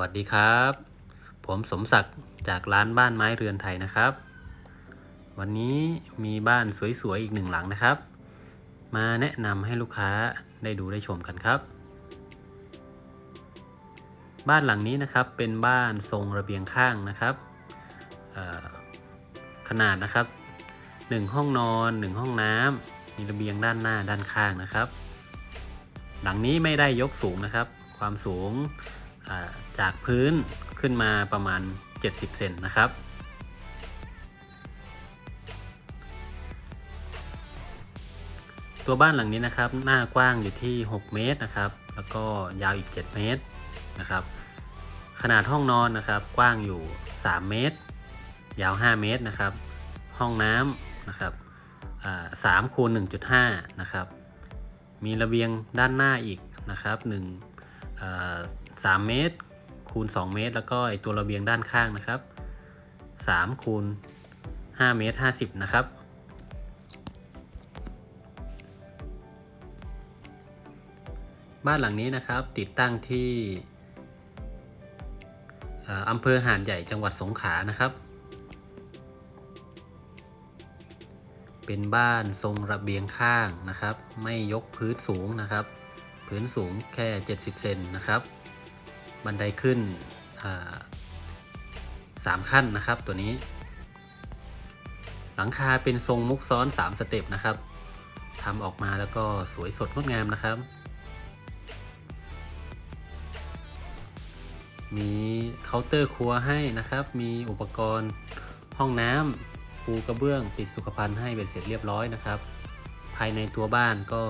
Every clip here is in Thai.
วัสดีครับ ผมสมศักดิ์จากร้านบ้านไม้เรือนไทยนะครับ วันนี้มีบ้านสวยๆอีกหนึ่งหลังนะครับ มาแนะนำให้ลูกค้าได้ดูได้ชมกันครับ บ้านหลังนี้นะครับเป็นบ้านทรงระเบียงข้างนะครับขนาดนะครับ 1 ห้องนอน 1 ห้องน้ำมีระเบียงด้านหน้าด้านข้างนะครับ หลังนี้ไม่ได้ยกสูงนะครับ ความสูงอ่า จากพื้นขึ้นมาประมาณ 70 เซนนะครับ ตัวบ้านหลังนี้นะครับ หน้ากว้างอยู่ที่ 6 เมตรนะครับ แล้วก็ยาวอีก 7 เมตรนะครับ ขนาดห้องนอนนะครับ กว้างอยู่ 3 เมตร ยาว 5 เมตรนะครับ ห้องน้ำนะครับสามคูณ1.5 นะครับ มีระเบียงด้านหน้าอีกนะครับ1อ่า3เมตร คูณ 2 เมตร แล้วก็ไอตัวระเบียงด้านข้างนะครับ3คูณ5เมตร50 นะครับ บ้านหลังนี้นะครับติดตั้งที่อำเภอหาดใหญ่จังหวัดสงขลานะครับ เป็นบ้านทรงระเบียงข้างนะครับ ไม่ยกพื้นสูงนะครับ พื้นสูงแค่ 70 เซนนะครับ บันไดขึ้นสามขั้นนะครับตัวนี้ หลังคาเป็นทรงมุกซ้อน 3 สเต็ปนะครับทำออกมาแล้วก็สวยสดงดงามนะครับ มีเคาน์เตอร์ครัวให้นะครับ มีอุปกรณ์ห้องน้ำปูกระเบื้อง ติดสุขภัณฑ์ให้เป็นเสร็จเรียบร้อยนะครับ ภายในตัวบ้านก็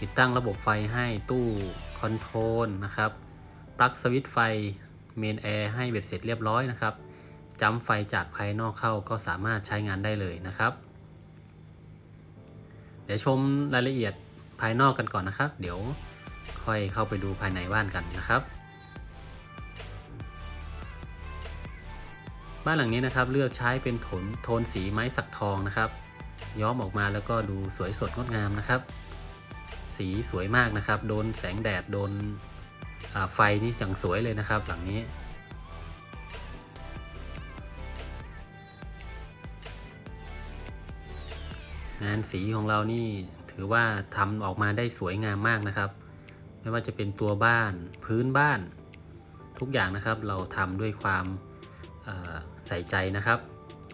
ติดตั้งระบบไฟให้ตู้คอนโทรลนะครับ ปลั๊กสวิตช์ไฟเมนแอร์ให้เบ็ดเสร็จเรียบร้อยนะครับจำไฟจากภายนอกเข้าก็สามารถใช้งานได้เลยนะครับ เดี๋ยวชมรายละเอียดภายนอกกันก่อนนะครับ เดี๋ยวค่อยเข้าไปดูภายในบ้านกันนะครับ บ้านหลังนี้นะครับเลือกใช้เป็นโทนโทนสีไม้สักทองนะครับ ย้อมออกมาแล้วก็ดูสวยสดงดงามนะครับ สีสวยมากนะครับ โดนแสงแดดโดน ไฟนี่อย่างสวยเลยนะครับ หลังนี้ งานสีของเรานี่ถือว่าทำออกมาได้สวยงามมากนะครับ ไม่ว่าจะเป็นตัวบ้านพื้นบ้าน ทุกอย่างนะครับเราทำด้วยความใส่ใจนะครับ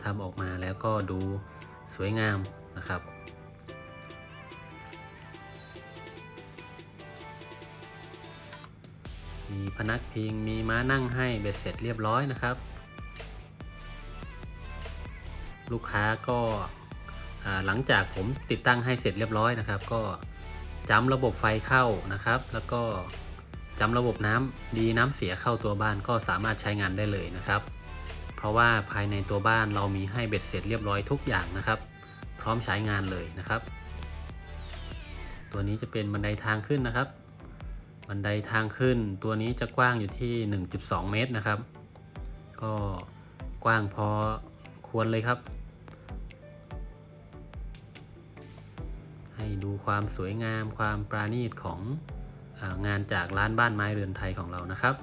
ทำออกมาแล้วก็ดูสวยงามนะครับ มีพนักพิง มีม้านั่งให้เบ็ดเสร็จเรียบร้อยนะครับ ลูกค้าก็หลังจากผมติดตั้งให้เสร็จเรียบร้อยนะครับ ก็จำระบบไฟเข้านะครับ แล้วก็จำระบบน้ำดีน้ำเสียเข้าตัวบ้านก็สามารถใช้งานได้เลยนะครับ เพราะว่าภายในตัวบ้านเรามีให้เบ็ดเสร็จเรียบร้อยทุกอย่างนะครับ พร้อมใช้งานเลยนะครับ ตัวนี้จะเป็นบันไดทางขึ้นนะครับ บันไดทางขึ้นตัวนี้จะกว้างอยู่ที่ 1.2 เมตรนะครับ ก็กว้างพอควรเลยครับ ให้ดูความสวยงามความปราณีตของงานจากร้านบ้านไม้เรือนไทยของเรานะครับ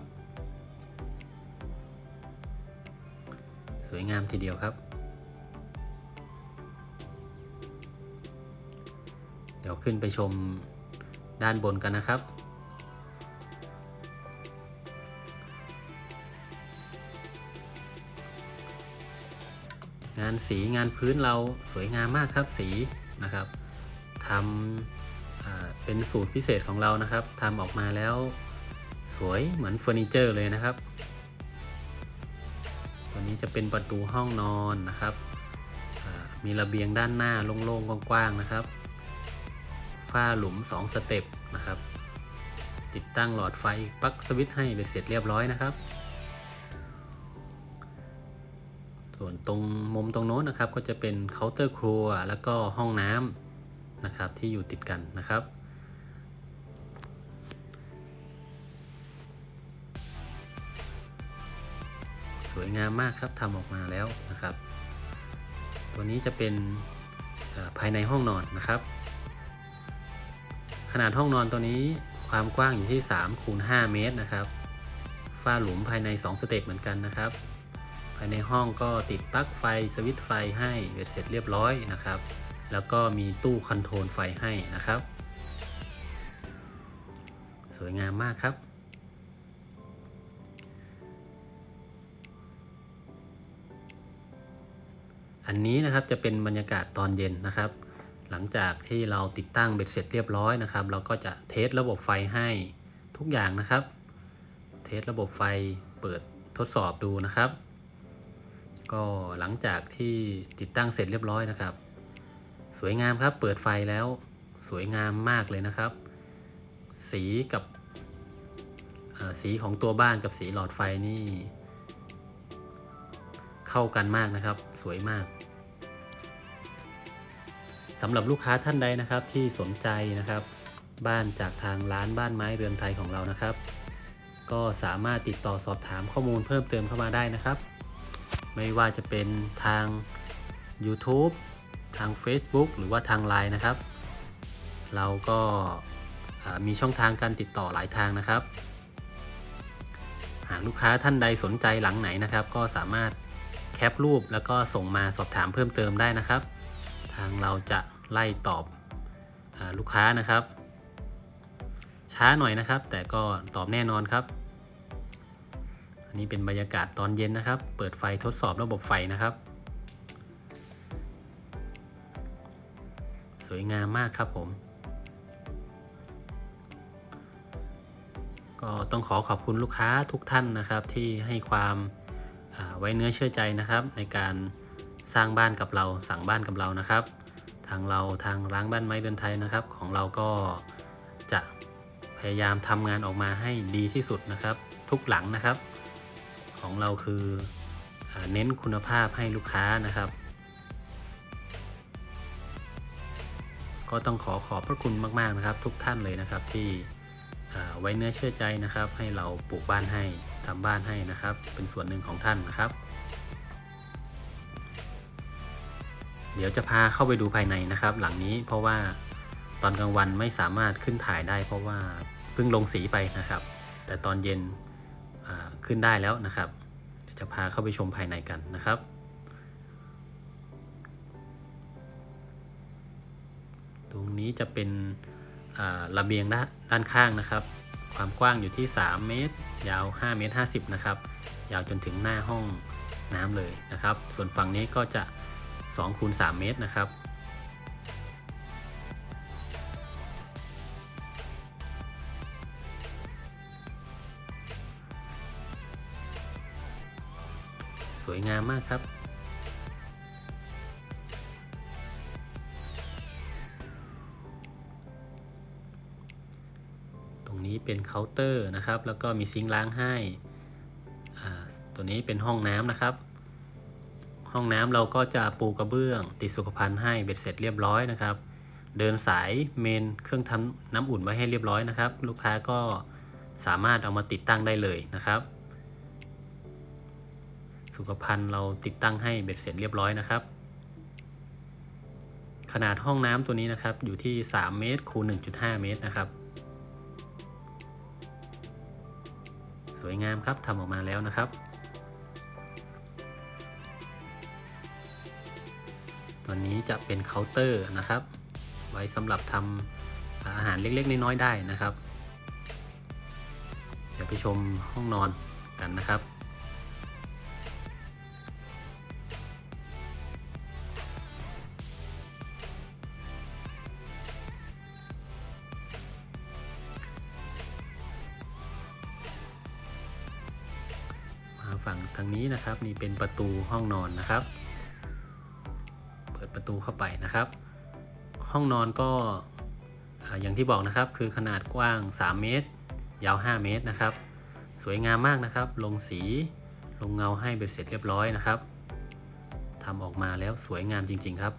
สวยงามทีเดียวครับ เดี๋ยวขึ้นไปชมด้านบนกันนะครับ งานสีงานพื้นเราสวยงามมากครับสีนะครับทำเป็นสูตรพิเศษของเรานะครับทำออกมาแล้วสวยเหมือนเฟอร์นิเจอร์เลยนะครับ ตัวนี้จะเป็นประตูห้องนอนนะครับ มีระเบียงด้านหน้าโล่งๆกว้างๆนะครับ ฝ้าหลุม 2 สเต็ปนะครับ ติดตั้งหลอดไฟปลั๊กสวิตช์ให้เป็นเสร็จเรียบร้อยนะครับ ส่วนตรงมุมตรงโน้นนะครับก็จะเป็นเคาน์เตอร์ครัวแล้วก็ห้องน้ำนะครับที่อยู่ติดกันนะครับสวยงามมากครับทำออกมาแล้วนะครับ ตัวนี้จะเป็นภายในห้องนอนนะครับ ขนาดห้องนอนตัวนี้ความกว้างอยู่ที่3คูณ5เมตรนะครับฝ้ฝ้าหลุมภายใน 2 สเต็ปเหมือนกันนะครับ ภายในห้องก็ติดปลั๊กไฟสวิตช์ไฟให้เบ็ดเสร็จเรียบร้อยนะครับ แล้วก็มีตู้คอนโทรลไฟให้นะครับ สวยงามมากครับ อันนี้นะครับจะเป็นบรรยากาศตอนเย็นนะครับ หลังจากที่เราติดตั้งเบ็ดเสร็จเรียบร้อยนะครับ เราก็จะเทสระบบไฟให้ทุกอย่างนะครับ เทสระบบไฟเปิดทดสอบดูนะครับ ก็หลังจากที่ติดตั้งเสร็จเรียบร้อยนะครับ สวยงามครับ เปิดไฟแล้วสวยงามมากเลยนะครับ สีกับสีของตัวบ้านกับสีหลอดไฟนี่ เข้ากันมากนะครับ สวยมากสำหรับลูกค้าท่านใดนะครับที่สนใจนะครับ บ้านจากทางร้านบ้านไม้เรือนไทยของเรานะครับ ก็สามารถติดต่อสอบถามข้อมูลเพิ่มเติมเข้ามาได้นะครับ ไม่ว่าจะเป็นทาง YouTube ทาง Facebook หรือว่าทาง Line นะครับ เราก็มีช่องทางการติดต่อหลายทางนะครับ หากลูกค้าท่านใดสนใจหลังไหนนะครับ ก็สามารถแคปรูปแล้วก็ส่งมาสอบถามเพิ่มเติมได้นะครับ ทางเราจะไล่ตอบอลูกค้านะครับ ช้าหน่อยนะครับ แต่ก็ตอบแน่นอนครับ อันนี้เป็นบรรยากาศตอนเย็นนะครับ เปิดไฟทดสอบระบบไฟนะครับ สวยงามมากครับผม ก็ต้องขอขอบคุณลูกค้าทุกท่านนะครับ ที่ให้ความาไว้เนื้อเชื่อใจนะครับ ในการสร้างบ้านกับเราสั่งบ้านกับเรานะครับ ทางเราทางร้างบ้านไม้เดินไทยนะครับ ของเราก็จะพยายามทำงานออกมาให้ดีที่สุดนะครับ ทุกหลังนะครับ ของเราคืออเน้นคุณภาพให้ลูกค้านะครับ ก็ต้องขอขอบพระคุณมากๆนะครับ ทุกท่านเลยนะครับที่ไว้เนื้อเชื่อใจนะครับ ให้เราปลูกบ้านให้ทำบ้านให้นะครับ เป็นส่วนหนึ่งของท่านนะครับ เดี๋ยวจะพาเข้าไปดูภายในนะครับ หลังนี้เพราะว่าตอนกลางวันไม่สามารถขึ้นถ่ายได้ เพราะว่าเพิ่งลงสีไปนะครับ แต่ตอนเย็น ขึ้นได้แล้วนะครับเดี๋ยวจะพาเข้าไปชมภายในกันนะครับ ตรงนี้จะเป็นระเบียงด้านด้านข้างนะครับ ความกว้างอยู่ที่ 3 เมตร ยาว 5 เมตร 50 นะครับ ยาวจนถึงหน้าห้องน้ำเลยนะครับ ส่วนฝั่งนี้ก็จะ2คูณ3เมตรนะครับ วยงามมากครับ ตรงนี้เป็นเคาน์เตอร์นะครับ แล้วก็มีซิงค์ล้างให้ ตัวนี้เป็นห้องน้ำนะครับ ห้องน้ำเราก็จะปูกระเบื้อง ติดสุขภัณฑ์ให้เบ็ดเสร็จเรียบร้อยนะครับ เดินสายเมนเครื่องทำน้ำอุ่นไว้ให้เรียบร้อยนะครับ ลูกค้าก็สามารถเอามาติดตั้งได้เลยนะครับ สุขภัณฑ์เราติดตั้งให้เบ็ดเสร็จเรียบร้อยนะครับ ขนาดห้องน้ำตัวนี้นะครับอยู่ที่ 3 เมตรคูณ1.5 เมตรนะครับ สวยงามครับทำออกมาแล้วนะครับตัวนี้จะเป็นเคาน์เตอร์นะครับ ไว้สำหรับทำอาหารเล็ก ๆ น้อยๆได้นะครับ เดี๋ยวไปชมห้องนอนกันนะครับ ฝั่งทางนี้นะครับ นี่เป็นประตูห้องนอนนะครับ เปิดประตูเข้าไปนะครับ ห้องนอนก็ออย่างที่บอกนะครับ คือขนาดกว้าง 3 เมตร ยาว 5 เมตรนะครับ สวยงามมากนะครับ ลงสีลงเงาให้เบ็ดเสร็จเรียบร้อยนะครับทำออกมาแล้วสวยงามจริง ๆครับ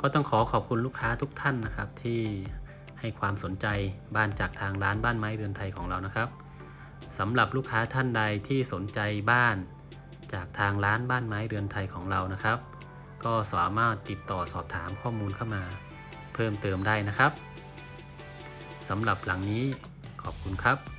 ก็ต้องขอขอบคุณลูกค้าทุกท่านนะครับที่ให้ความสนใจบ้านจากทางร้านบ้านไม้เรือนไทยของเรานะครับ สำหรับลูกค้าท่านใดที่สนใจบ้าน จากทางร้านบ้านไม้เรือนไทยของเรานะครับ ก็สามารถติดต่อสอบถามข้อมูลเข้ามา เพิ่มเติมได้นะครับสำหรับหลังนี้ขอบคุณครับ